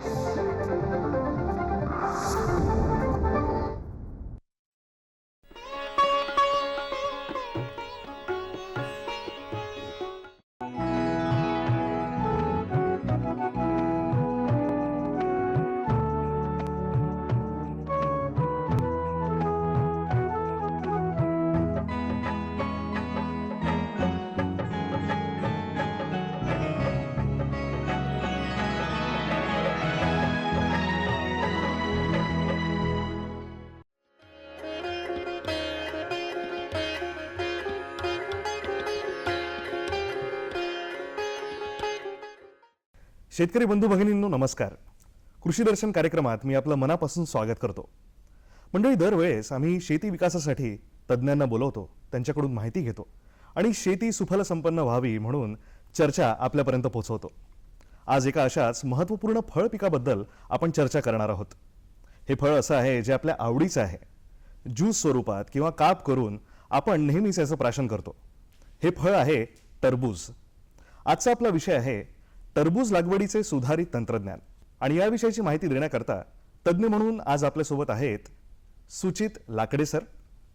you शेतकरी बंधू भगिनींनो नमस्कार. कृषी दर्शन कार्यक्रमात मी आपलं मनापासून स्वागत करतो. मंडळी दरवेळेस आम्ही शेती विकासासाठी तज्ज्ञांना बोलवतो त्यांच्याकडून माहिती घेतो आणि शेती सुफल संपन्न व्हावी म्हणून चर्चा आपल्यापर्यंत पोहोचवतो. आज एका अशाच महत्त्वपूर्ण फळ पिकाबद्दल आपण चर्चा करणार आहोत. हे फळ असं आहे जे आपल्या आवडीचं आहे. ज्यूस स्वरूपात किंवा काप करून आपण नेहमीच याचं प्राशन करतो. हे फळ आहे टरबूज. आजचा आपला विषय आहे टरबूज लागवडीचे सुधारित तंत्रज्ञान. आणि याविषयीची माहिती देण्याकरता तज्ज्ञ म्हणून आज आपल्यासोबत आहेत सुचित लाकडे सर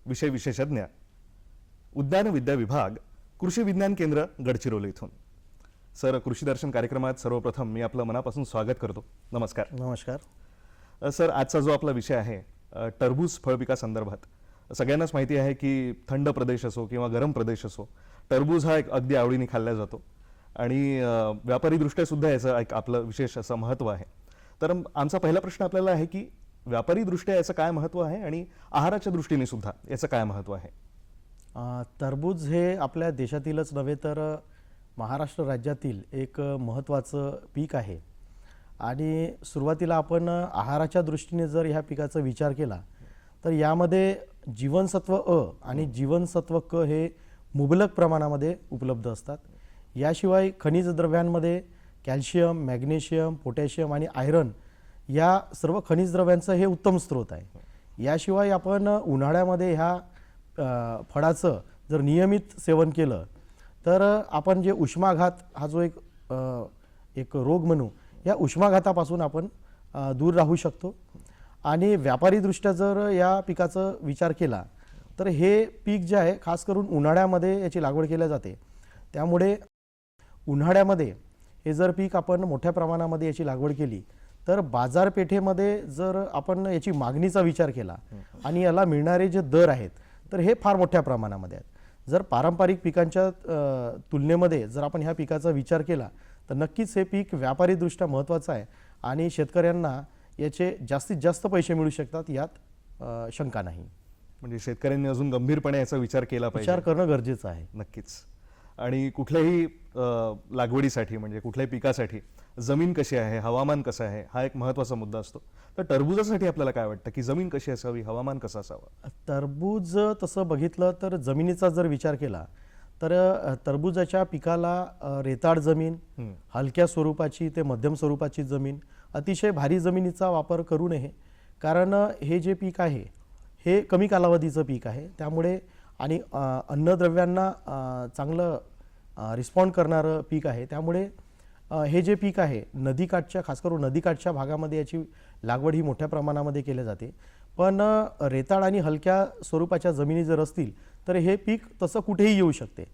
विषय विशेषज्ञ उद्यान विद्या विभाग कृषी विज्ञान केंद्र गडचिरोली इथून. सर कृषी दर्शन कार्यक्रमात सर्वप्रथम मी आपलं मनापासून स्वागत करतो. नमस्कार. नमस्कार. सर आजचा जो आपला विषय आहे टरबूज फळपिकासंदर्भात सगळ्यांनाच माहिती आहे की थंड प्रदेश असो किंवा गरम प्रदेश असो टरबूज हा एक अगदी आवडीने खाल्ला जातो. आणि व्यापारी व्यापारीदृष्ट्या सुद्धा याचं एक आपलं विशेष असं महत्त्व आहे. तर आमचा पहिला प्रश्न आपल्याला आहे की व्यापारीदृष्ट्या याचं काय महत्त्व आहे आणि आहाराच्या दृष्टीने सुद्धा याचं काय महत्त्व आहे? तरबूज हे आपल्या देशातीलच नव्हे तर महाराष्ट्र राज्यातील एक महत्त्वाचं पीक आहे. आणि सुरुवातीला आपण आहाराच्या दृष्टीने जर ह्या पिकाचा विचार केला तर यामध्ये जीवनसत्व अ आणि जीवनसत्व क हे मुबलक प्रमाणामध्ये उपलब्ध असतात. याशिवाय खनिज द्रव्यांमध्ये कॅल्शियम मॅग्नेशियम पोटॅशियम आणि आयरन या सर्व खनिज द्रव्यांचं हे उत्तम स्रोत आहे. याशिवाय आपण उन्हाळ्यामध्ये ह्या फळाचं जर नियमित सेवन केलं तर आपण जे उष्माघात हा जो एक एक रोग म्हणू या उष्माघातापासून आपण दूर राहू शकतो. आणि व्यापारीदृष्ट्या जर या पिकाचं विचार केला तर हे पीक जे आहे खास करून उन्हाळ्यामध्ये याची लागवड केल्या जाते. त्यामुळे उन्हाळ्यामध्ये हे जर पीक आपण मोठ्या प्रमाणामध्ये याची लागवड केली तर बाजारपेठेमध्ये जर आपण याची मागणीचा विचार केला आणि याला मिळणारे जे दर आहेत तर हे फार मोठ्या प्रमाणामध्ये आहेत. जर पारंपरिक पिकांच्या तुलनेमध्ये जर आपण ह्या पिकाचा विचार केला तर नक्कीच हे पीक व्यापारीदृष्ट्या महत्त्वाचं आहे आणि शेतकऱ्यांना याचे जास्तीत जास्त पैसे मिळू शकतात यात शंका नाही. म्हणजे शेतकऱ्यांनी अजून गंभीरपणे याचा विचार केला पाहिजे. विचार करणं गरजेचं आहे. नक्कीच. आणि कुठल्याही लागवडीसाठी म्हणजे कुठल्याही पिकासाठी जमीन कशी आहे हवामान कसं आहे हा एक महत्त्वाचा मुद्दा असतो. तर टरबुजासाठी आपल्याला काय वाटतं की जमीन कशी असावी हवामान कसं असावं? टरबूज तसं बघितलं तर जमिनीचा जर विचार केला तर टरबूजाच्या पिकाला रेताड जमीन. हलक्या स्वरूपाची ते मध्यम स्वरूपाची जमीन अतिशय भारी जमिनीचा वापर करू नये. कारण हे जे पीक आहे हे कमी कालावधीचं पीक आहे. त्यामुळे आणि अन्नद्रव्यांना चांगलं रिस्पॉन्ड करणारं पीक आहे. त्यामुळे हे जे पीक आहे नदीकाठच्या खास करून नदीकाठच्या भागामध्ये याची लागवड ही मोठ्या प्रमाणामध्ये केली जाते. पण रेताळ आणि हलक्या स्वरूपाच्या जमिनी जर असतील तर हे पीक तसं कुठेही येऊ शकते.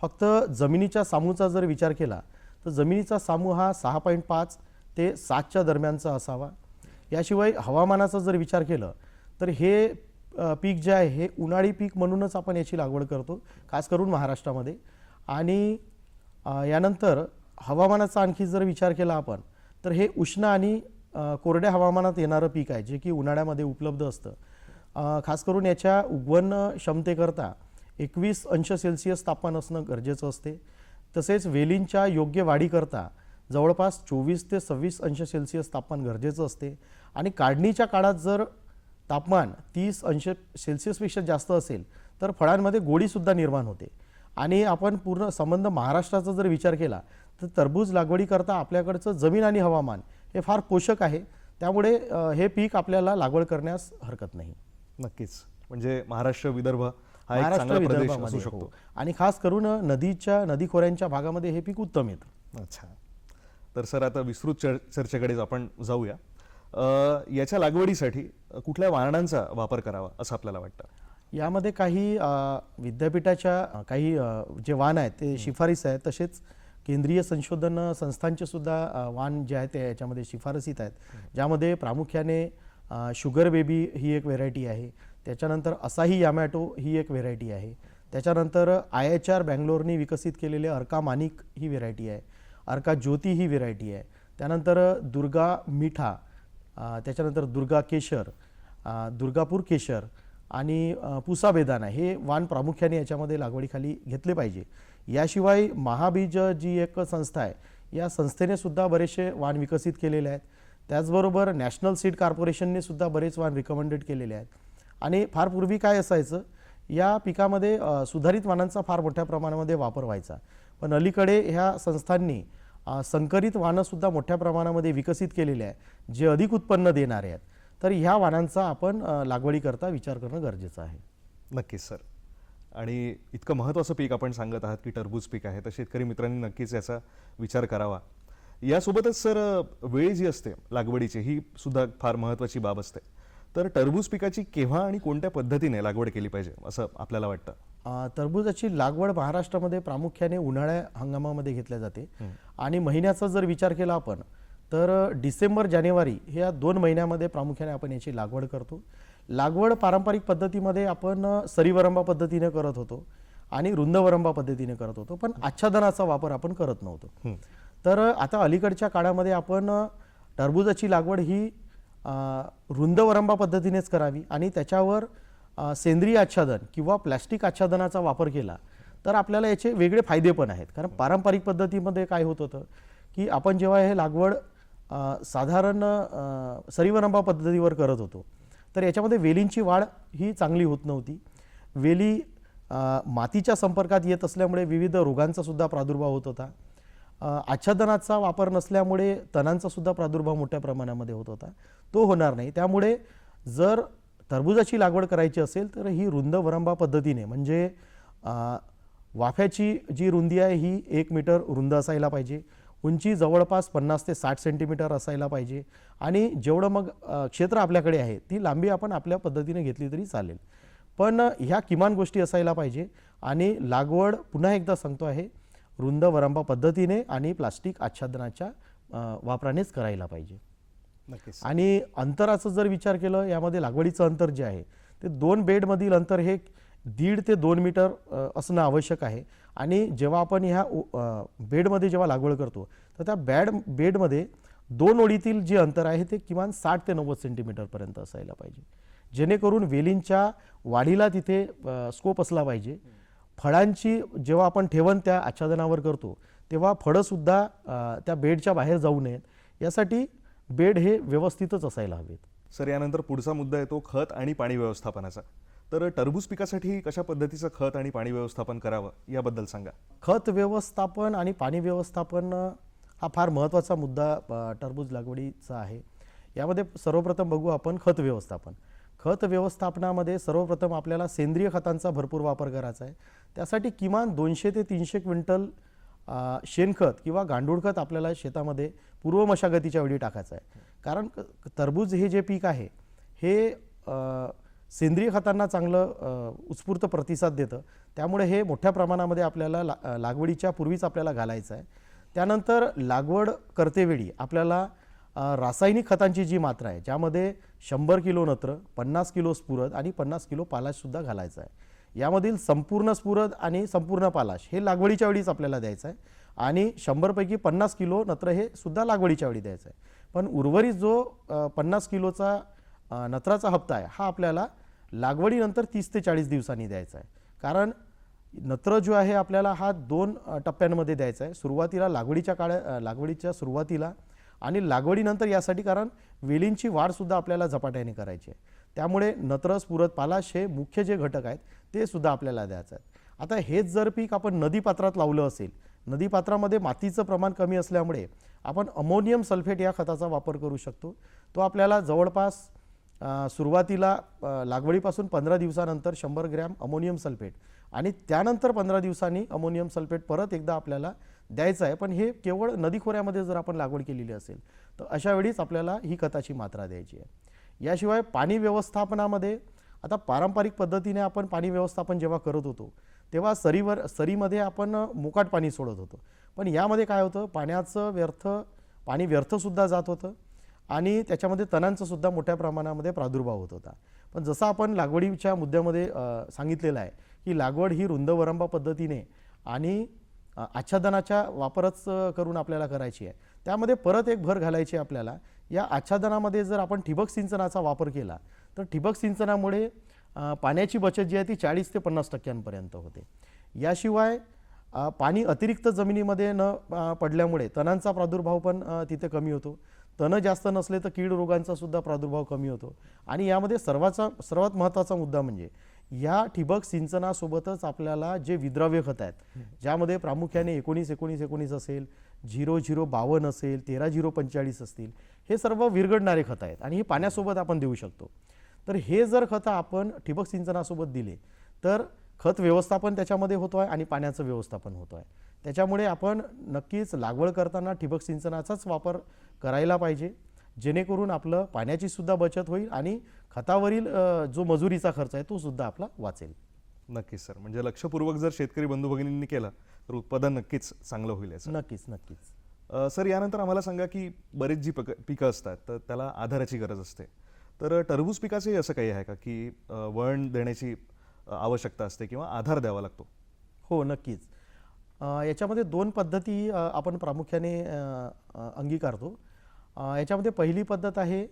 फक्त जमिनीच्या सामूचा जर विचार केला तर जमिनीचा सामू हा सहा पॉईंट पाच ते सातच्या दरम्यानचा असावा. याशिवाय हवामानाचा जर विचार केला तर हे पीक जे आहे हे उन्हाळी पीक म्हणूनच आपण याची लागवड करतो खास करून महाराष्ट्रामध्ये. आणि यानंतर हवामानाचा आणखी जर विचार केला आपण तर हे उष्ण आणि कोरड्या हवामानात येणारं पीक आहे जे की उन्हाळ्यामध्ये उपलब्ध असतं. खास करून याच्या उगवण क्षमतेकरता एकवीस अंश सेल्सिअस तापमान असणं गरजेचं असते. तसेच वेलींच्या योग्य वाढीकरता जवळपास चोवीस ते सव्वीस अंश सेल्सिअस तापमान गरजेचं असते. आणि काढणीच्या काळात जर तापमान तीस अंश सेल्सिअसपेक्षा जास्त असेल तर फळांमध्ये गोडीसुद्धा निर्माण होते. आणि आपण पूर्ण संबंध महाराष्ट्राचा जर विचार केला तर टरबूज लागवडीकरता आपल्याकडचं जमीन आणि हवामान हे फार पोषक आहे. त्यामुळे हे पीक आपल्याला लागवड करण्यास हरकत नाही. नक्कीच. म्हणजे महाराष्ट्र विदर्भ हा महाराष्ट्र प्रदेश असू विदर्भामध्ये शकतो. हो. आणि खास करून नदीच्या नदी खोऱ्यांच्या भागामध्ये हे पीक उत्तम येतं. अच्छा. तर सर आता विस्तृत चर चर्चेकडेच आपण जाऊया. याच्या लागवडीसाठी कुठल्या वाहनांचा वापर करावा असं आपल्याला वाटतं? यामध्ये काही विद्यापीठाच्या काही जे वाण आहेत ते शिफारस आहेत तसेच केंद्रीय संशोधन संस्थांचे सुद्धा वाण जे आहेत ते याच्यामध्ये शिफारसीत आहेत. ज्यामध्ये प्रामुख्याने शुगर बेबी ही एक व्हेरायटी आहे. त्याच्यानंतर असाही यामॅटो ही एक व्हेरायटी आहे. त्याच्यानंतर आय एच आर बँगलोरनी विकसित केलेले अर्का मानिक ही व्हेरायटी आहे. अर्का ज्योती ही व्हेरायटी आहे. त्यानंतर दुर्गा मिठा त्याच्यानंतर दुर्गा केशर दुर्गापूर केशर आणि पुसा बेदाना हे वाण प्रामुख्याने याच्यामध्ये लागवडीखाली घेतले पाहिजे. याशिवाय महाबीज जी एक संस्था आहे. या संस्थेने सुद्धा बरेचसे वाण विकसित केलेले आहेत. त्याचबरोबर नॅशनल सीड कॉर्पोरेशनने सुद्धा बरेच वाण रिकमेंडेड केलेले आहेत. आणि फार पूर्वी काय असायचं? या पिकामध्ये सुधारित वाणांचा फार मोठ्या प्रमाणामध्ये वापर व्हायचा. पण अलीकडे ह्या संस्थांनी संकरित वाणंसुद्धा मोठ्या प्रमाणामध्ये विकसित केलेले आहे जे अधिक उत्पन्न देणारे आहेत. तर ह्या वाहनांचा आपण लागवडीकरता विचार करणं गरजेचं आहे. नक्कीच सर. आणि इतकं महत्त्वाचं पीक आपण सांगत आहात की टरबूज पीक आहे तर शेतकरी मित्रांनी नक्कीच याचा विचार करावा. यासोबतच सर वेळ जी असते लागवडीची ही सुद्धा फार महत्त्वाची बाब असते. तर टरबूज पिकाची केव्हा आणि कोणत्या पद्धतीने लागवड केली पाहिजे असं आपल्याला वाटतं? अ, टरबूजाची लागवड महाराष्ट्रामध्ये प्रामुख्याने उन्हाळ्या हंगामामध्ये घेतल्या जाते. आणि महिन्याचा जर विचार केला आपण तर डिसेंबर जानेवारी ह्या दोन महिन्यामध्ये प्रामुख्याने आपण याची लागवड करतो. लागवड पारंपरिक पद्धतीमध्ये आपण सरीवरंबा पद्धतीने करत होतो आणि रुंदवरंबा पद्धतीने करत होतो. पण आच्छादनाचा वापर आपण करत नव्हतो. तर आता अलीकडच्या काळामध्ये आपण टरबूजाची लागवड ही रुंदवरंबा पद्धतीनेच करावी आणि त्याच्यावर सेंद्रिय आच्छादन किंवा प्लॅस्टिक आच्छादनाचा वापर केला तर आपल्याला याचे वेगळे फायदे पण आहेत. कारण पारंपरिक पद्धतीमध्ये काय होत होतं की आपण जेव्हा हे लागवड साधारण सरीवरंबा पद्धतीवर करत होतो तर याच्यामध्ये वेलींची वाढ ही चांगली होत नव्हती. वेली मातीच्या संपर्कात येत असल्यामुळे विविध रोगांचा सुद्धा प्रादुर्भाव होत होता. आच्छादनाचा वापर नसल्यामुळे तणांचा सुद्धा प्रादुर्भाव मोठ्या प्रमाणामध्ये होत होता. तो होणार नाही. त्यामुळे जर टरबुजाची लागवड करायची असेल तर ही रुंद वरंबा पद्धतीने म्हणजे वाफ्याची जी रुंदी आहे ही एक मीटर रुंद असायला पाहिजे उंची जवळपास पन्नास ते साठ सेंटीमीटर असायला पाहिजे आणि जेवढं मग क्षेत्र आपल्याकडे आहे ती लांबी आपण आपल्या पद्धतीने घेतली तरी चालेल. पण ह्या किमान गोष्टी असायला पाहिजे आणि लागवड पुन्हा एकदा सांगतो आहे रुंद वरंबा पद्धतीने आणि प्लास्टिक आच्छादनाच्या वापरानेच करायला पाहिजे. आणि अंतराचं जर विचार केलं यामध्ये लागवडीचं अंतर जे आहे ते दोन बेडमधील अंतर हे दीड ते दोन मीटर असणं आवश्यक आहे. आणि जेव्हा आपण ह्या बेडमध्ये जेव्हा लागवड करतो तर त्या बॅड बेडमध्ये दोन ओळीतील जे अंतर आहे ते किमान साठ ते नव्वद सेंटीमीटरपर्यंत असायला पाहिजे. जेणेकरून वेलींच्या वाढीला तिथे स्कोप असला पाहिजे. फळांची जेव्हा आपण ठेवण त्या आच्छादनावर करतो तेव्हा फळंसुद्धा त्या बेडच्या बाहेर जाऊ नयेत. यासाठी बेड हे व्यवस्थितच असायला हवेत. सर यानंतर पुढचा मुद्दा येतो खत आणि पाणी व्यवस्थापनाचा. तर टरबूज पिकासाठी कशा पद्धतीचं खत आणि पाणी व्यवस्थापन करावं याबद्दल सांगा. खत व्यवस्थापन आणि पाणी व्यवस्थापन हा फार महत्त्वाचा मुद्दा टरबूज लागवडीचा आहे. यामध्ये सर्वप्रथम बघू आपण खत व्यवस्थापन. खत व्यवस्थापनामध्ये सर्वप्रथम आपल्याला सेंद्रिय खतांचा भरपूर वापर करायचा आहे. त्यासाठी किमान दोनशे ते तीनशे क्विंटल शेणखत किंवा गांडूळ खत आपल्याला शेतामध्ये पूर्व मशागतीच्या वेळी टाकायचं आहे. कारण तरबूज हे जे पीक आहे हे सेंद्रिय खतांना चांगलं उत्स्फूर्त प्रतिसाद देतं. त्यामुळे हे मोठ्या प्रमाणामध्ये आपल्याला ला लागवडीच्या पूर्वीच आपल्याला घालायचं आहे. त्यानंतर लागवड करतेवेळी आपल्याला रासायनिक खतांची जी मात्रा आहे ज्यामध्ये शंभर किलो नत्र पन्नास किलो स्फुरद आणि पन्नास किलो पालाशसुद्धा घालायचा आहे. यामधील संपूर्ण स्फुरद आणि संपूर्ण पालाश हे लागवडीच्या वेळीच आपल्याला द्यायचं आहे. आणि शंभरपैकी पन्नास किलो नत्र हे सुद्धा लागवडीच्या वेळी द्यायचं आहे. पण उर्वरित जो पन्नास किलोचा नत्राचा हप्ता आहे हा आपल्याला लागवडीनंतर तीस ते चाळीस दिवसांनी द्यायचा आहे. कारण नत्र जो आहे आपल्याला हा दोन टप्प्यांमध्ये द्यायचा आहे. सुरुवातीला लागवडीच्या काळ लागवडीच्या सुरुवातीला आणि लागवडीनंतर यासाठी कारण वेलींची वाढसुद्धा आपल्याला झपाट्याने करायची आहे. त्यामुळे नत्र स्फुरत पालाश हे मुख्य जे घटक आहेत ते सुद्धा आपल्याला द्यायचं आहे. आता हेच जर पीक आपण नदीपात्रात लावलं असेल नदीपात्रामध्ये मातीचं प्रमाण कमी असल्यामुळे आपण अमोनियम सल्फेट या खताचा वापर करू शकतो. तो आपल्याला जवळपास सुरुवातीला लागवडीपासून पंधरा दिवसानंतर शंभर ग्रॅम अमोनियम सल्फेट आणि त्यानंतर पंधरा दिवसांनी अमोनियम सल्फेट परत एकदा आपल्याला द्यायचं आहे. पण हे केवळ नदी खोऱ्यामध्ये जर आपण लागवड केलेली असेल तर अशा वेळीच आपल्याला ही खताची मात्रा द्यायची आहे. याशिवाय पाणी व्यवस्थापनामध्ये आता पारंपरिक पद्धतीने आपण पाणी व्यवस्थापन जेव्हा करत होतो तेव्हा सरीवर सरीमध्ये आपण मुकाट पाणी सोडत होतो. पण यामध्ये काय होतं पाण्याचं व्यर्थ पाणी व्यर्थसुद्धा जात होतं आणि त्याच्यामध्ये तणांचासुद्धा मोठ्या प्रमाणामध्ये प्रादुर्भाव होत होता. पण जसं आपण लागवडीच्या मुद्द्यामध्ये सांगितलेलं आहे की लागवड ही रुंदवरंबा पद्धतीने आणि आच्छादनाच्या वापरच करून आपल्याला करायची आहे. त्यामध्ये परत एक भर घालायची आहे आपल्याला. या आच्छादनामध्ये जर आपण ठिबक सिंचनाचा वापर केला तर ठिबक सिंचनामुळे पाण्याची बचत जी आहे ती चाळीस ते पन्नास टक्क्यांपर्यंत होते. याशिवाय पाणी अतिरिक्त जमिनीमध्ये न पडल्यामुळे तणांचा प्रादुर्भाव पण तिथे कमी होतो. तणं जास्त नसले तर कीड रोगांचा सुद्धा प्रादुर्भाव कमी होतो. आणि यामध्ये सर्वाचा सर्वात महत्त्वाचा मुद्दा म्हणजे या ठिबक सिंचनासोबतच आपल्याला जे विद्राव्य खत आहेत ज्यामध्ये प्रामुख्याने एकोणीस एकोणीस एकोणीस असेल झिरो झिरो बावन्न असेल तेरा झिरो पंचेचाळीस असतील हे सर्व विरघडणारे खत आहेत. आणि हे पाण्यासोबत आपण देऊ शकतो. तर हे जर खतं आपण ठिबक सिंचनासोबत दिले तर खत व्यवस्थापन त्याच्यामध्ये होतो आहे आणि पाण्याचं व्यवस्थापन होतो आहे त्याच्यामुळे आपण नक्कीच लागवड करताना ठिबक सिंचनाचाच वापर करायला पाहिजे जेणेकरून आपलं पाण्याची सुद्धा बचत होईल आणि खतावरील जो मजुरीचा खर्च आहे तो सुद्धा आपला वाचेल. नक्कीच सर. म्हणजे लक्षपूर्वक जर शेतकरी बंधू भगिनींनी केलं तर उत्पादन नक्कीच चांगलं होईल नक्कीच नक्कीच. सर यानंतर आम्हाला सांगा की बरेच जी पक पिकं असतात तर त्याला आधाराची गरज असते. तर टरबूज पिकाचंही असं काही आहे का की वळण देण्याची आवश्यकता असते किंवा आधार द्यावा लागतो? हो नक्कीच. याच्यामध्ये दोन पद्धती आपण प्रामुख्याने अंगीकारतो. याच्यामध्ये पहिली पद्धत आहे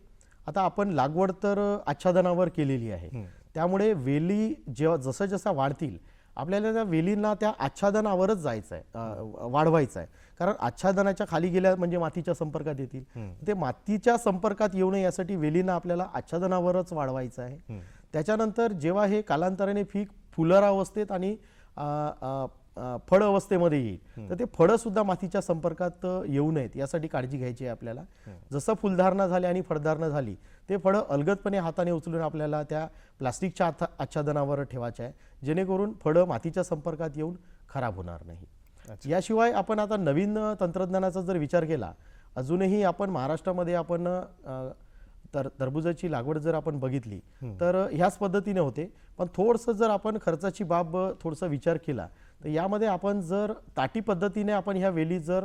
आता आपण लागवड तर आच्छादनावर केलेली आहे. त्यामुळे वेली जेव्हा जसं जसं वाढतील आपल्याला त्या वेलींना त्या आच्छादनावरच जायचं आहे वाढवायचं आहे कारण आच्छादनाच्या खाली गेल्या म्हणजे मातीच्या संपर्कात येतील. ते मातीच्या संपर्कात येऊ नये यासाठी वेलींना आपल्याला आच्छादनावरच वाढवायचं आहे. त्याच्यानंतर जेव्हा हे कालांतराने पीक फुलर अवस्थेत आणि फळ अवस्थेमध्ये येईल तर ते फळं सुद्धा मातीच्या संपर्कात येऊ नयेत यासाठी काळजी घ्यायची आहे आपल्याला. जसं फुलधारणा झाली आणि फळधारणा झाली ते फळं अलगदपणे हाताने उचलून आपल्याला त्या प्लास्टिकच्या आच्छादनावर ठेवायचे आहे. जेणेकरून फळं मातीच्या संपर्कात येऊन खराब होणार नाही. याशिवाय आपण आता नवीन तंत्रज्ञानाचा जर विचार केला अजूनही आपण महाराष्ट्रामध्ये आपण तर टरबुजाची लागवड जर आपण बघितली तर ह्याच पद्धतीने होते. पण थोडंसं जर आपण खर्चाची बाब थोडंसं विचार केला तर यामध्ये आपण जर ताटी पद्धतीने आपण ह्या वेली जर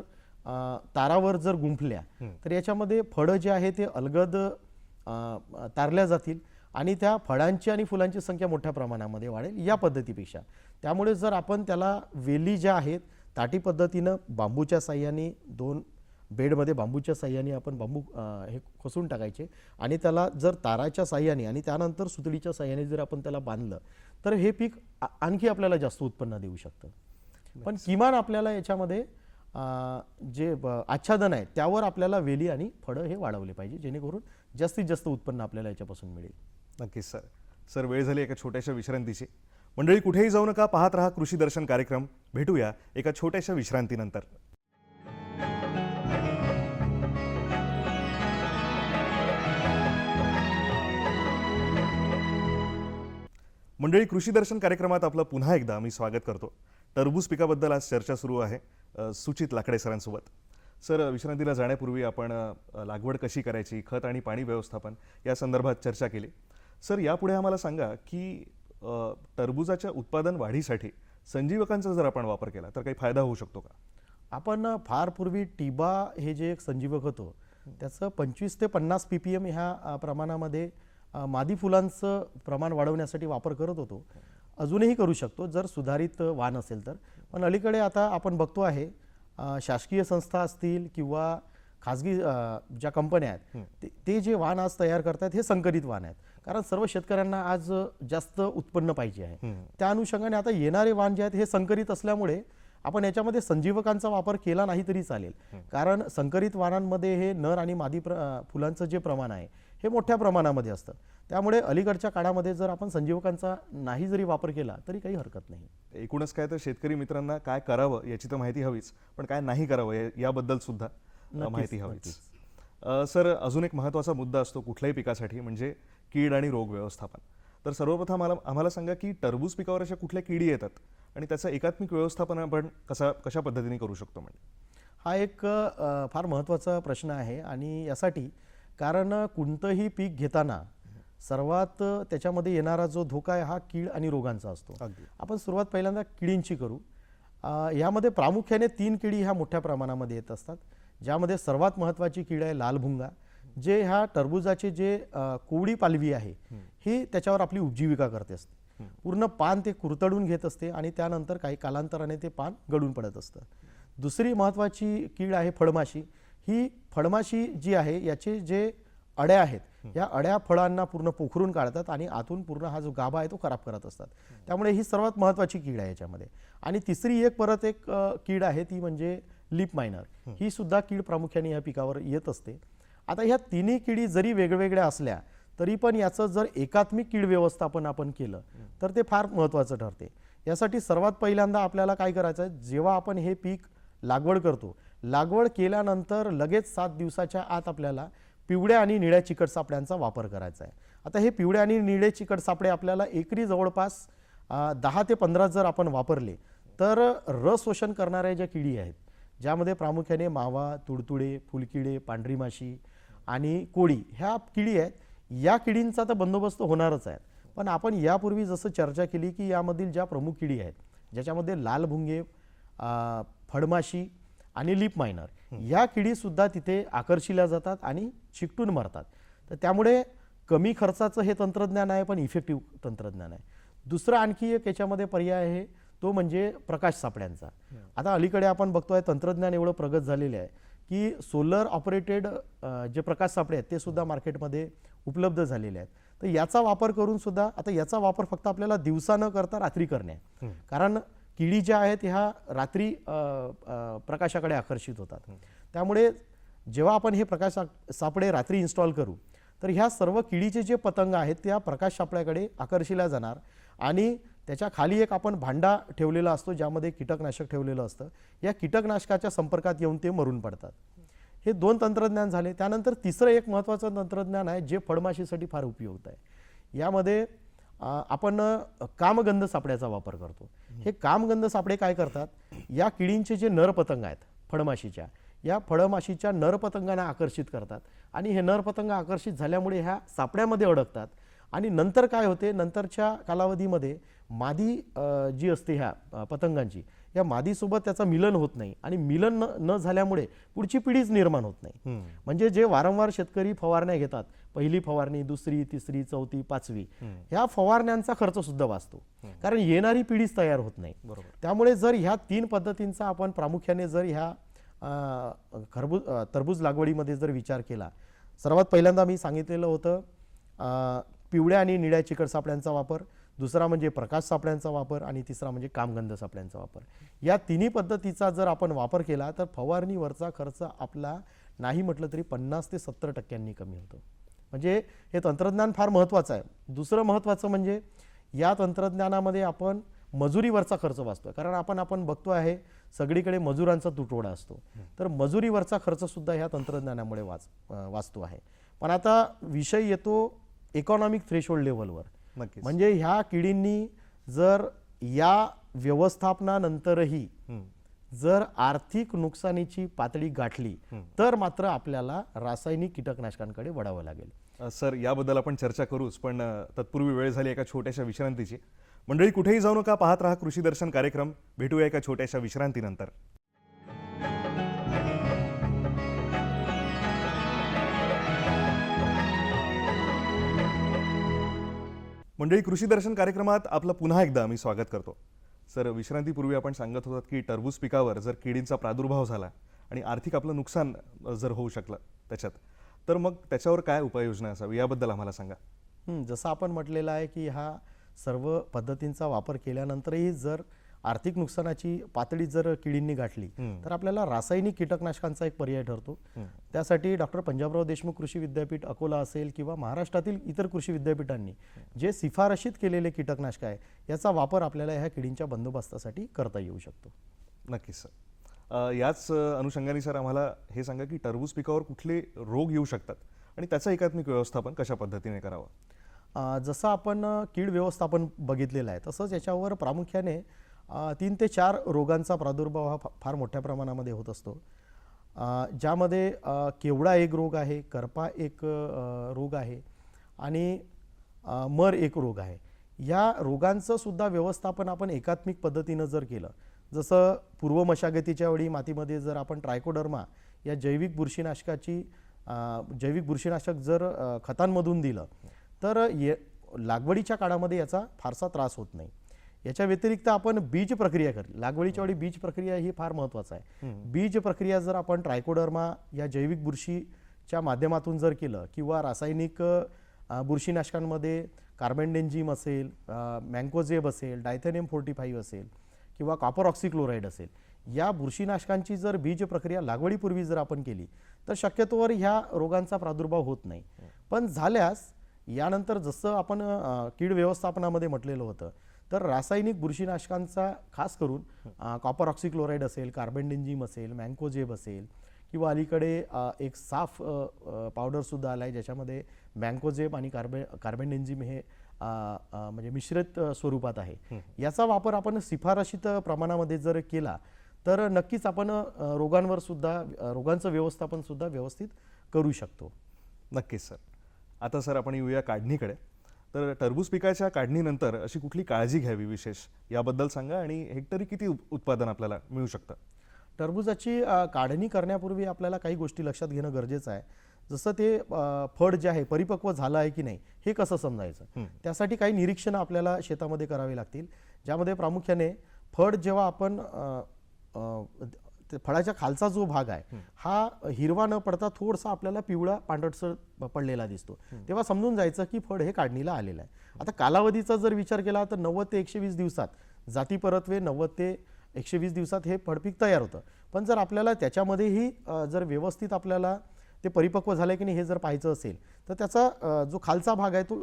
तारावर जर गुंफल्या तर याच्यामध्ये फळं जे आहे ते अलगद तारल्या जातील आणि त्या फळांची आणि फुलांची संख्या मोठ्या प्रमाणामध्ये वाढेल या पद्धतीपेक्षा. त्यामुळे जर आपण त्याला वेली ज्या आहेत ताटी पद्धतीनं बांबूच्या साह्याने दोन बेडमध्ये बांबूच्या साह्याने आपण बांबू हे खोसून टाकायचे आणि त्याला जर ताराच्या साह्याने आणि त्यानंतर सुतळीच्या साह्याने जर आपण त्याला बांधलं तर हे पीक आणखी आपल्याला जास्त उत्पन्न देऊ शकतं. पण किमान आपल्याला याच्यामध्ये जे आच्छादन आहे त्यावर आपल्याला वेली आणि फळं हे वाढवले पाहिजे जेणेकरून जास्तीत जास्त उत्पन्न आपल्याला याच्यापासून मिळेल. नक्कीच सर. सर वेळ झाली एका छोट्याशा विश्रांतीची. मंडळी कुठेही जाऊ नका पाहत रहा कृषी दर्शन कार्यक्रम. भेटूया एका छोट्याशा विश्रांतीनंतर. मंडळी कृषी दर्शन कार्यक्रमात आपलं पुन्हा एकदा मी स्वागत करतो. टरबूज पिकाबद्दल आज चर्चा सुरू आहे सुचित लाकडे सरांसोबत. सर विश्रांतीला जाण्यापूर्वी आपण लागवड कशी करायची खत आणि पाणी व्यवस्थापन या संदर्भात चर्चा केली. सर यापुढे आम्हाला सांगा की टरबूजाच्या उत्पादन वाढीसाठी संजीवकांचा जर आपण वापर केला तर काही फायदा होऊ शकतो का? आपण फार पूर्वी टिबा हे जे एक संजीवक होतं त्याचं पंचवीस ते पन्नास पी पी एम ह्या प्रमाणामध्ये मादी फुलांचं प्रमाण वाढवण्यासाठी वापर करत होतो. अजूनही करू शकतो जर सुधारित वाण असेल तर. पण अलीकडे आता आपण बघतो आहे शासकीय संस्था असतील किंवा खाजगी ज्या कंपन्या आहेत ते- जे वाण आज तयार करतात हे संकरित वाण आहेत. कारण सर्व शेतकऱ्यांना आज जास्त उत्पन्न पाहिजे आहे. त्या अनुषंगाने आता येणारे वाण जे आहेत हे संकरित असल्यामुळे आपण याच्यामध्ये संजीवकांचा वापर केला नाही तरी चालेल. कारण संकरित वाणांमध्ये हे नर आणि मादी प्र फुलांचं जे प्रमाण आहे हे मोठ्या प्रमाणामध्ये असतं. त्यामुळे अलीकडच्या काळामध्ये जर आपण संजीवकांचा नाही जरी वापर केला तरी काही हरकत नाही. एकूणच काय तर शेतकरी मित्रांना काय करावं याची तर माहिती हवीच पण काय नाही करावं याबद्दल सुद्धा माहिती हवीच. सर अजून एक महत्त्वाचा मुद्दा असतो कुठल्याही पिकासाठी म्हणजे कीड आणि रोग व्यवस्थापन. तर सर्वप्रथम आम्हाला आम्हाला सांगा की टरबूज पिकावर अशा कुठल्या किडी येतात आणि त्याचं एकात्मिक व्यवस्थापन आपण कसा कशा पद्धतीने करू शकतो म्हणजे? हा एक फार महत्त्वाचा प्रश्न आहे आणि यासाठी कारण कोणतंही पीक घेताना सर्वात त्याच्यामध्ये येणारा जो धोका आहे हा कीड आणि रोगांचा असतो. आपण सुरुवात पहिल्यांदा किडींची करू. यामध्ये प्रामुख्याने तीन किडी ह्या मोठ्या प्रमाणामध्ये येत असतात. ज्यामध्ये सर्वात महत्त्वाची कीड आहे लाल भुंगा. जे ह्या टरबुजाचे जे कोवडी पालवी आहे ही त्याच्यावर आपली उपजीविका करते असते. पूर्ण पान ते कुरतडून घेत असते आणि त्यानंतर काही कालांतराने ते पान गळून पडत असतं. दुसरी महत्त्वाची कीड आहे फळमाशी. ही फळमाशी जी आहे याचे जे अड्या आहेत या अड्या फळांना पूर्ण पोखरून काढतात आणि आतून पूर्ण हा जो गाभा आहे तो खराब करत असतात. त्यामुळे ही सर्वात महत्त्वाची कीड आहे याच्यामध्ये. आणि तिसरी एक परत एक कीड आहे ती म्हणजे लिप मायनर. ही सुद्धा कीड प्रामुख्याने या पिकावर येत असते. आता ह्या तिन्ही किडी जरी वेगवेगळ्या असल्या तरी पण याचं जर एकात्मिक कीड व्यवस्थापन आपण केलं तर ते फार महत्त्वाचं ठरते. यासाठी सर्वात पहिल्यांदा आपल्याला काय करायचं आहे जेव्हा आपण हे पीक लागवड करतो लागवड केल्यानंतर लगेच सात दिवसाच्या आत आपल्याला पिवळ्या आणि निळ्या चिकट सापड्यांचा वापर करायचा आहे आता हे पिवळे आणि निळे चिकट सापडे आपल्याला एकरी जवळपास दहा ते पंधरा जर आपण वापरले तर रस शोषण करणाऱ्या ज्या किडी आहेत ज्यामध्ये प्रामुख्याने मावा तुडतुडे फुलकिडे पांढरी माशी आणि कोळी ह्या किडी आहेत. या किडींचा तर बंदोबस्त होणारच आहे. पण आपण यापूर्वी जसं चर्चा केली की यामधील ज्या प्रमुख किडी आहेत ज्याच्यामध्ये लाल भुंगे फडमाशी आणि लिप मायनर या किडीसुद्धा तिथे आकर्षिल्या जातात आणि चिकटून मरतात. तर त्यामुळे कमी खर्चाचं हे तंत्रज्ञान आहे पण इफेक्टिव्ह तंत्रज्ञान आहे. दुसरं आणखी एक याच्यामध्ये पर्याय आहे तो म्हणजे प्रकाश सापड्यांचा आता अलीकडे आपण बघतोय तंत्रज्ञान एवढं प्रगत झालेलं आहे की सोलर ऑपरेटेड जे प्रकाश सापडे आहेत ते सुद्धा मार्केटमध्ये उपलब्ध झालेले आहेत. तर याचा वापर करून सुद्धा आता याचा वापर फक्त आपल्याला दिवसा न करता रात्री करणे. कारण किडी ज्या आहेत ह्या रात्री प्रकाशाकडे आकर्षित होतात. त्यामुळे जेव्हा आपण हे प्रकाश सा- सापळे रात्री इन्स्टॉल करू तर ह्या सर्व किडीचे जे पतंग आहेत त्या प्रकाश सापळ्याकडे आकर्षिल्या जाणार आणि त्याच्याखाली एक आपण भांडा ठेवलेला असतो ज्यामध्ये कीटकनाशक ठेवलेलं असतं. या कीटकनाशकाच्या संपर्कात येऊन ते मरून पडतात. हे दोन तंत्रज्ञान झाले. त्यानंतर तिसरं एक महत्त्वाचं तंत्रज्ञान आहे जे फळमाशीसाठी फार उपयुक्त आहे. यामध्ये आपण कामगंध सापड्याचा वापर करतो. हे कामगंध सापडे काय करतात? या किडींचे जे नरपतंग आहेत फळमाशीच्या या फळमाशीच्या नरपतंगांना आकर्षित करतात. आणि हे नरपतंग आकर्षित झाल्यामुळे ह्या सापड्यामध्ये अडकतात. आणि नंतर काय होते? नंतरच्या कालावधीमध्ये मादी जी असते ह्या पतंगांची या मादीसोबत त्याचं मिलन होत नाही आणि मिलन न न झाल्यामुळे पुढची पिढीच निर्माण होत नाही. म्हणजे जे वारंवार शेतकरी फवारण्या घेतात पहिली फवारणी दुसरी तिसरी चौथी पाचवी ह्या फवारण्यांचा खर्च सुद्धा वाचतो. कारण येणारी पिढीच तयार होत नाही. त्यामुळे जर ह्या तीन पद्धतींचा आपण प्रामुख्याने जर ह्या खरबूज अ, टरबूज लागवडीमध्ये जर विचार केला सर्वात पहिल्यांदा मी सांगितलेलं होतं पिवळ्या आणि निळ्या चिकट सापड्यांचा वापर दुसरा म्हणजे प्रकाश सापळ्यांचा वापर आणि तिसरा म्हणजे कामगंध सापड्यांचा वापर. या तिन्ही पद्धतीचा जर आपण वापर केला तर फवारणीवरचा खर्च आपला नाही म्हटलं तरी पन्नास ते सत्तर टक्क्यांनी कमी होतो. म्हणजे हे तंत्रज्ञान फार महत्त्वाचं आहे. दुसरं महत्त्वाचं म्हणजे या तंत्रज्ञानामध्ये आपण मजुरीवरचा खर्च वाचतो कारण आपण आपण बघतो आहे सगळीकडे मजुरांचा तुटवडा असतो. तर मजुरीवरचा खर्चसुद्धा ह्या तंत्रज्ञानामुळे वाच वाचतो आहे. पण आता विषय येतो इकॉनॉमिक थ्रेशोल्ड लेवलवर म्हणजे ह्या किडींनी जर या व्यवस्थापनानंतरही जर आर्थिक नुकसानीची पातळी गाठली तर मात्र आपल्याला रासायनिक कीटकनाशकांकडे वळावं लागेल. सर याबद्दल आपण चर्चा करूच पण तत्पूर्वी वेळ झाली एका छोट्याशा विश्रांतीची. मंडळी कुठेही जाऊ नका पाहत राहा कृषी दर्शन कार्यक्रम. भेटूया एका छोट्याशा विश्रांतीनंतर. मंडळी कृषी दर्शन कार्यक्रमात आपलं पुन्हा एकदा मी स्वागत करतो. सर विश्रांतीपूर्वी आपण सांगत होतात की टरबूज पिकावर जर किडींचा प्रादुर्भाव झाला आणि आर्थिक आपलं नुकसान जर होऊ शकलं त्याच्यात तर मग त्याच्यावर काय उपाययोजना असावी याबद्दल आम्हाला सांगा. जसं आपण म्हटलेलं आहे की हा सर्व पद्धतींचा वापर केल्यानंतरही जर आर्थिक नुकसानाची पातळी जर किडींनी गाठली तर आपल्याला रासायनिक कीटकनाशकांचा एक पर्याय ठरतो. त्यासाठी डॉक्टर पंजाबराव देशमुख कृषी विद्यापीठ अकोला असेल किंवा महाराष्ट्रातील इतर कृषी विद्यापीठांनी जे शिफारशीत केलेले कीटकनाशक आहे याचा वापर आपल्याला ह्या किडींच्या बंदोबस्तासाठी करता येऊ शकतो. नक्कीच सर. याच अनुषंगाने सर आम्हाला हे सांगा की टरबूज पिकावर कुठले रोग येऊ शकतात आणि त्याचं एकात्मिक व्यवस्थापन कशा पद्धतीने करावं? जसं आपण कीड व्यवस्थापन बघितलेलं आहे तसंच याच्यावर प्रामुख्याने तीन ते चार रोगांचा प्रादुर्भाव हा फार मोठ्या प्रमाणामध्ये होत असतो. ज्यामध्ये केवडा एक रोग आहे करपा एक रोग आहे आणि मर एक रोग आहे. या रोगांचं सुद्धा व्यवस्थापन आपण एकात्मिक पद्धतीनं जर केलं जसं पूर्व मशागतीच्या वेळी मातीमध्ये जर आपण ट्रायकोडर्मा या जैविक बुरशीनाशकाची जैविक बुरशीनाशक जर खतांमधून दिलं तर ये लागवडीच्या काळामध्ये याचा फारसा त्रास होत नाही. याच्या व्यतिरिक्त आपण बीज प्रक्रिया कर लागवडीच्या वेळी बीज प्रक्रिया ही फार महत्त्वाचं आहे. बीज प्रक्रिया जर आपण ट्रायकोडर्मा या जैविक बुरशीच्या माध्यमातून जर केलं किंवा रासायनिक बुरशीनाशकांमध्ये कार्बेंडेंजिम असेल मँकोझेब असेल डायथेनियम फोर्टी फाईव्ह असेल किंवा कॉपर ऑक्सिक्लोराईड असेल या बुरशीनाशकांची जर बीज प्रक्रिया लागवडीपूर्वी जर आपण केली तर शक्यतोवर ह्या रोगांचा प्रादुर्भाव होत नाही. पण झाल्यास यानंतर जसं आपण कीड व्यवस्थापनामध्ये म्हटलेलं होतं तर रासायनिक बुरशीनाशकांचा खास करून कॉपर ऑक्सिक्लोराईड असेल कार्बेंडेंजिम असेल मँकोजेब असेल किंवा अलीकडे एक साफ पावडरसुद्धा आला आहे ज्याच्यामध्ये मँकोजेब आणि कार्बे कार्बेंडेंजिम हे म्हणजे मिश्रित स्वरूपात आहे. याचा वापर आपण शिफारशीत प्रमाणामध्ये जर केला तर नक्कीच आपण रोगांवर सुद्धा रोगांचं व्यवस्थापन सुद्धा व्यवस्थित करू शकतो. नक्कीच सर. आता सर आपण येऊया काढणीकडे. तर टरबूज पिकाच्या काढणीनंतर अशी कुठली काळजी घ्यावी विशेष? याबद्दल सांगा आणि हेक्टरी किती उत्पादन आपल्याला मिळू शकतं? टरबूजाची काढणी करण्यापूर्वी आपल्याला काही गोष्टी लक्षात घेणं गरजेचं आहे. जसं ते फळ जे आहे परिपक्व झालं आहे की नाही हे कसं समजायचं? त्यासाठी काही निरीक्षणं आपल्याला शेतामध्ये करावी लागतील ज्यामध्ये प्रामुख्याने फळ जेव्हा आपण फळाच्या खालचा जो भाग आहे हा हिरवा न पडता थोडासा आपल्याला पिवळा पांढरसर पडलेला दिसतो. तेव्हा समजून जायचं की फळ हे काढणीला आलेलं आहे. आता कालावधीचा जर विचार केला तर नव्वद ते एकशे वीस दिवसात जाती परतवे नव्वद ते एकशे वीस दिवसात हे फळपीक तयार होतं. पण जर आपल्याला त्याच्यामध्येही जर व्यवस्थित आपल्याला ते परिपक्व झालं की नाही हे जर पाहायचं असेल तर त्याचा जो खालचा भाग आहे तो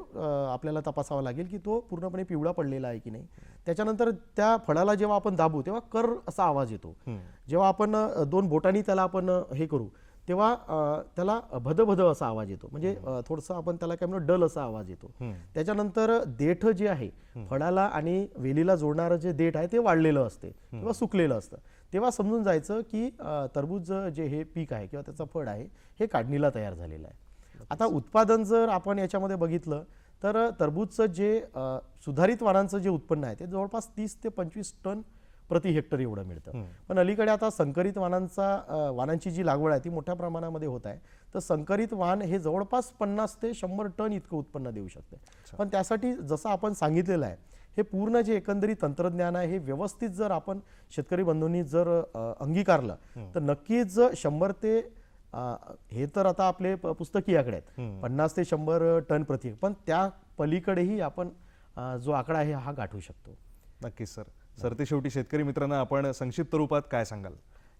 आपल्याला तपासावा लागेल की तो पूर्णपणे पिवळा पडलेला आहे की नाही. त्याच्यानंतर त्या फळाला जेव्हा आपण दाबू तेव्हा कर असा आवाज येतो. जेव्हा आपण दोन बोटांनी त्याला आपण हे करू तेव्हा त्याला भदभद असा आवाज येतो. म्हणजे थोडंसं आपण त्याला काय म्हणू डल असा आवाज येतो. त्याच्यानंतर देठ जे आहे फळाला आणि वेलीला जोडणारं जे देठ आहे ते वाढलेलं असते किंवा सुकलेलं असतं. तेव्हा समजून जायचं की अ, टरबूज जे हे पीक आहे किंवा त्याचं फळ आहे हे काढणीला तयार झालेलं आहे. आता उत्पादन जर आपण याच्यामध्ये बघितलं तर टरबूजचं जे सुधारित वाणांचं जे उत्पन्न आहे ते जवळपास तीस ते पंचवीस टन प्रति हेक्टर एवढं मिळतं. पण अलीकडे आता संकरित वाणांचा अ, वाणांची जी लागवड आहे ती मोठ्या प्रमाणामध्ये होत आहे. तर संकरित वाण हे जवळपास पन्नास ते शंभर टन इतकं उत्पन्न देऊ शकते. पण त्यासाठी जसं आपण सांगितलेलं आहे हे पूर्ण जे एकंदरीत तंत्रज्ञान आहे हे व्यवस्थित जर आपण शेतकरी बंधूंनी जर अंगीकारलं तर नक्कीच शंभर ते हे तर आता आपले पुस्तकी आकडे आहेत. पन्नास ते शंभर टन प्रति. पण त्या पलीकडेही आपण जो आकडा आहे हा गाठू शकतो. नक्कीच सर. सरतेशेवटी शेवटी शेतकरी मित्रांना आपण संक्षिप्त रूपात काय सांगाल?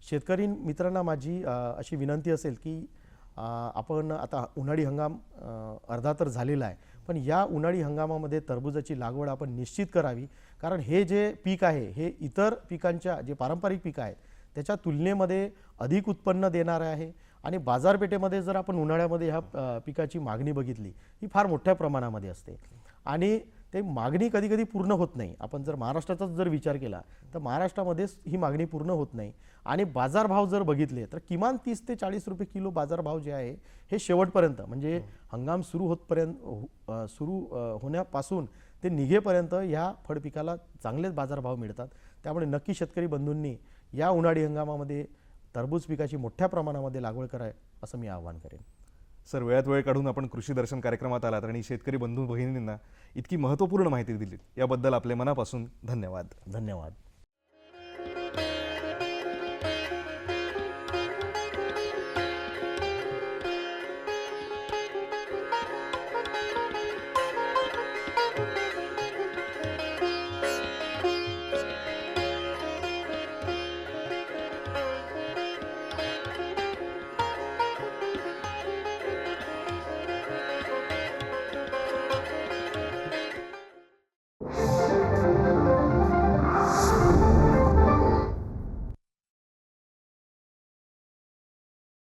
शेतकरी मित्रांना माझी अशी विनंती असेल की आपण आता उन्हाळी हंगाम अर्धा तर झालेला आहे पण या उन्हाळी हंगामामध्ये टरबूजाची लागवड आपण निश्चित करावी. कारण हे जे पीक आहे हे इतर पिकांच्या जे पारंपरिक पीक आहेत त्याच्या तुलनेमध्ये अधिक उत्पन्न देणारं आहे. आणि बाजारपेठेमध्ये जर आपण उन्हाळ्यामध्ये ह्या पिकाची मागणी बघितली ही फार मोठ्या प्रमाणामध्ये असते. आणि ते मागणी कधी कधी पूर्ण होत नाही. आपण जर महाराष्ट्राचाच जर विचार केला तर महाराष्ट्रामध्येच ही मागणी पूर्ण होत नाही. आणि बाजारभाव जर बघितले तर किमान तीस ते चाळीस रुपये किलो बाजारभाव जे आहे हे शेवटपर्यंत म्हणजे हंगाम सुरू होतपर्यंत हो- सुरू होण्यापासून ते निघेपर्यंत ह्या फळपिकाला चांगलेच बाजारभाव मिळतात. त्यामुळे नक्की शेतकरी बंधूंनी या उन्हाळी हंगामामध्ये टरबूज पिकाची मोठ्या प्रमाणामध्ये लागवड कराय असं मी आवाहन करेन. सर वेळात वेळ काढून आपण कृषी दर्शन कार्यक्रमात आलात आणि शेतकरी बंधू भगिनींना इतकी महत्त्वपूर्ण माहिती दिली याबद्दल आपले मनापासून धन्यवाद. धन्यवाद.